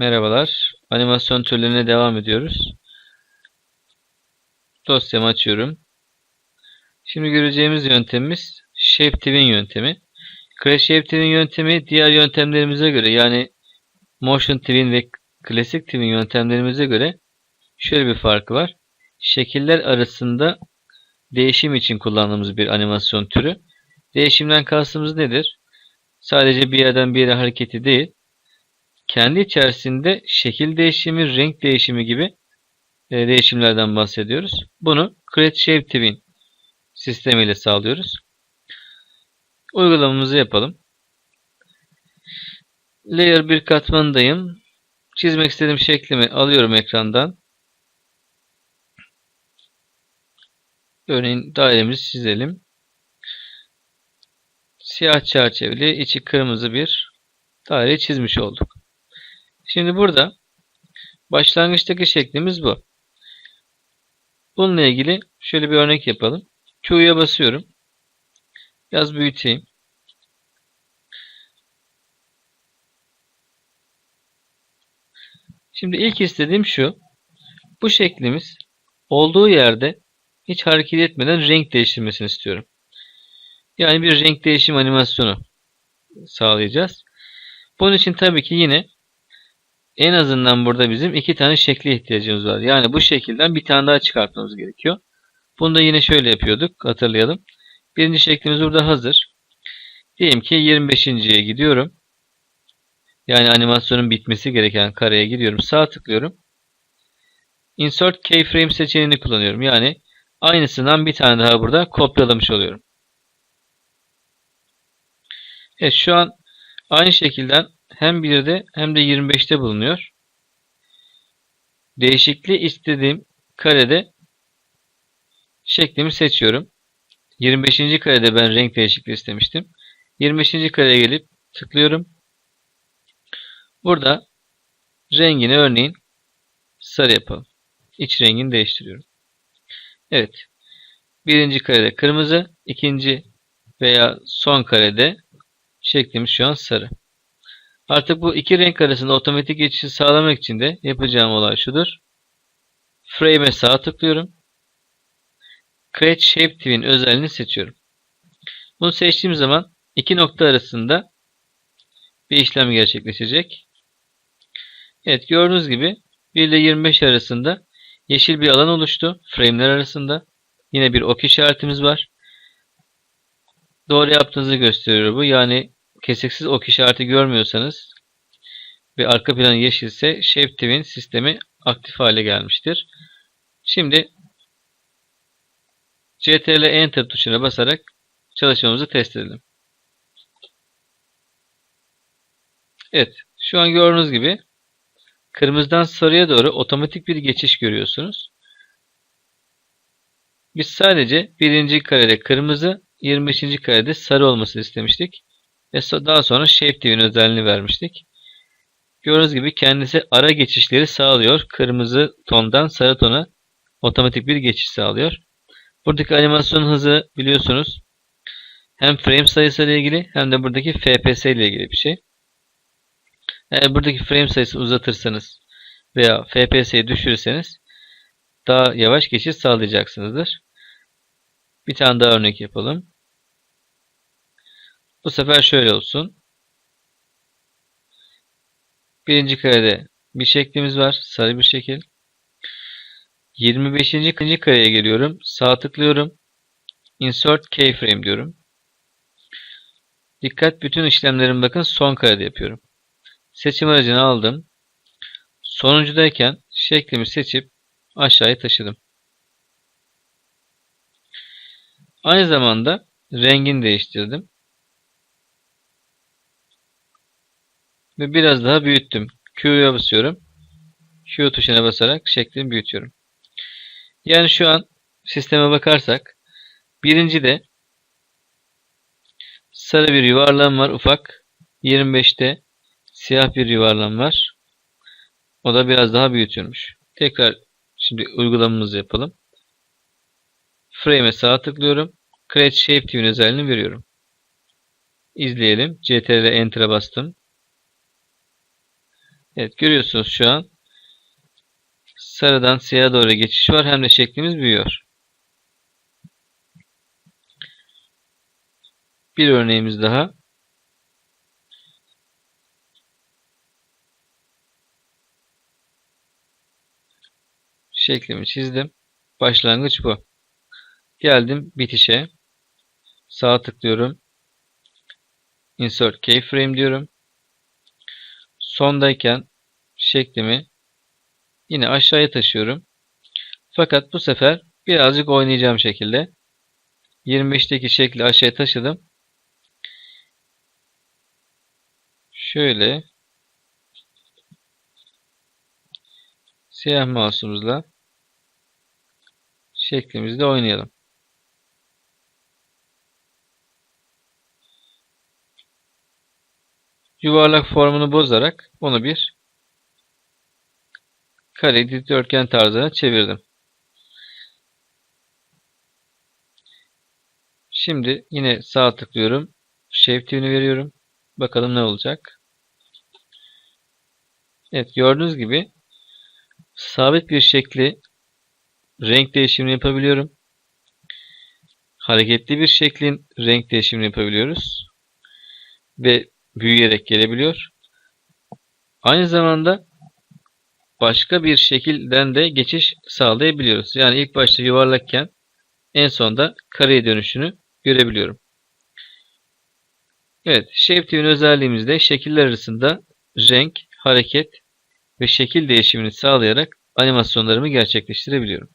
Merhabalar. Animasyon türlerine devam ediyoruz. Dosyamı açıyorum. Şimdi göreceğimiz yöntemimiz Shape Twin yöntemi. Crash Shape Twin yöntemi diğer yöntemlerimize göre yani Motion Twin ve Classic Twin yöntemlerimize göre şöyle bir farkı var. Şekiller arasında değişim için kullandığımız bir animasyon türü. Değişimden kastımız nedir? Sadece bir yerden bir yere hareketi değil, kendi içerisinde şekil değişimi, renk değişimi gibi e, değişimlerden bahsediyoruz. Bunu Create Shape Twin sistemiyle sağlıyoruz. Uygulamamızı yapalım. Layer bir katmanındayım. Çizmek istediğim şeklimi alıyorum ekrandan. Örneğin dairemizi çizelim. Siyah çerçeveli, içi kırmızı bir daire çizmiş olduk. Şimdi burada başlangıçtaki şeklimiz bu. Bununla ilgili şöyle bir örnek yapalım. Q'ya basıyorum. Biraz büyüteyim. Şimdi ilk istediğim şu. Bu şeklimiz olduğu yerde hiç hareket etmeden renk değiştirmesini istiyorum. Yani bir renk değişim animasyonu sağlayacağız. Bunun için tabii ki yine en azından burada bizim iki tane şekli ihtiyacımız var. Yani bu şekilden bir tane daha çıkartmamız gerekiyor. Bunu da yine şöyle yapıyorduk. Hatırlayalım. Birinci şeklimiz burada hazır. Diyelim ki 25.ye gidiyorum. Yani animasyonun bitmesi gereken kareye gidiyorum. Sağ tıklıyorum. Insert keyframe seçeneğini kullanıyorum. Yani aynısından bir tane daha burada kopyalamış oluyorum. Evet şu an aynı şekilde hem 1'de hem de 25'te bulunuyor. Değişikliği istediğim karede şeklimi seçiyorum. 25. karede ben renk değişikliği istemiştim. 25. kareye gelip tıklıyorum. Burada rengini örneğin sarı yapalım. İç rengini değiştiriyorum. Evet. Birinci karede kırmızı, ikinci veya son karede şeklimiz şu an sarı. Artık bu iki renk arasında otomatik geçişi sağlamak için de yapacağım olay şudur. Frame'e sağ tıklıyorum. Create Shape Twin özelliğini seçiyorum. Bunu seçtiğim zaman iki nokta arasında bir işlem gerçekleşecek. Evet gördüğünüz gibi 1 ile 25 arasında yeşil bir alan oluştu. Frame'ler arasında. Yine bir ok işaretimiz var. Doğru yaptığınızı gösteriyor bu. Yani kesiksiz ok işareti görmüyorsanız ve arka planı yeşilse Shape Twin sistemi aktif hale gelmiştir. Şimdi CTRL Enter tuşuna basarak çalışmamızı test edelim. Evet. Şu an gördüğünüz gibi kırmızıdan sarıya doğru otomatik bir geçiş görüyorsunuz. Biz sadece birinci karede kırmızı, 25. karede sarı olmasını istemiştik. Ve daha sonra Shape Twin özelliğini vermiştik. Gördüğünüz gibi kendisi ara geçişleri sağlıyor. Kırmızı tondan sarı tona otomatik bir geçiş sağlıyor. Buradaki animasyon hızı biliyorsunuz hem frame sayısı ile ilgili hem de buradaki FPS ile ilgili bir şey. Eğer buradaki frame sayısını uzatırsanız veya FPS'yi düşürürseniz daha yavaş geçiş sağlayacaksınızdır. Bir tane daha örnek yapalım. Bu sefer şöyle olsun. Birinci karede bir şeklimiz var. Sarı bir şekil. 25. kareye geliyorum. Sağ tıklıyorum. Insert keyframe diyorum. Dikkat bütün işlemlerim bakın son karede yapıyorum. Seçim aracını aldım. Sonuncudayken şeklimi seçip aşağıya taşıdım. Aynı zamanda rengini değiştirdim. Ve biraz daha büyüttüm. Q'ya basıyorum. Q tuşuna basarak şeklini büyütüyorum. Yani şu an sisteme bakarsak birinci de sarı bir yuvarlağım var ufak. 25'te siyah bir yuvarlağım var. O da biraz daha büyütülmüş. Tekrar şimdi uygulamamızı yapalım. Frame'e sağ tıklıyorum. Create Shape Twin özelliğini veriyorum. İzleyelim. CTRL Enter'a bastım. Evet görüyorsunuz şu an sarıdan siyaha doğru geçiş var hem de şeklimiz büyüyor. Bir örneğimiz daha. Şeklimi çizdim. Başlangıç bu. Geldim bitişe. Sağ tıklıyorum. Insert keyframe diyorum. Sondayken şeklimi yine aşağıya taşıyorum. Fakat bu sefer birazcık oynayacağım şekilde. 25'teki şekli aşağıya taşıdım. Şöyle siyah mouse'umuzla şeklimizde oynayalım. Yuvarlak formunu bozarak onu bir kare dikdörtgen tarzına çevirdim. Şimdi yine sağ tıklıyorum. Shape tune'u veriyorum. Bakalım ne olacak. Evet gördüğünüz gibi sabit bir şekli renk değişimini yapabiliyorum. Hareketli bir şeklin renk değişimini yapabiliyoruz. Ve büyüyerek gelebiliyor. Aynı zamanda başka bir şekilden de geçiş sağlayabiliyoruz. Yani ilk başta yuvarlakken en sonda kareye dönüşünü görebiliyorum. Evet, Shape Tune'un özelliğimizde şekiller arasında renk, hareket ve şekil değişimini sağlayarak animasyonlarımı gerçekleştirebiliyorum.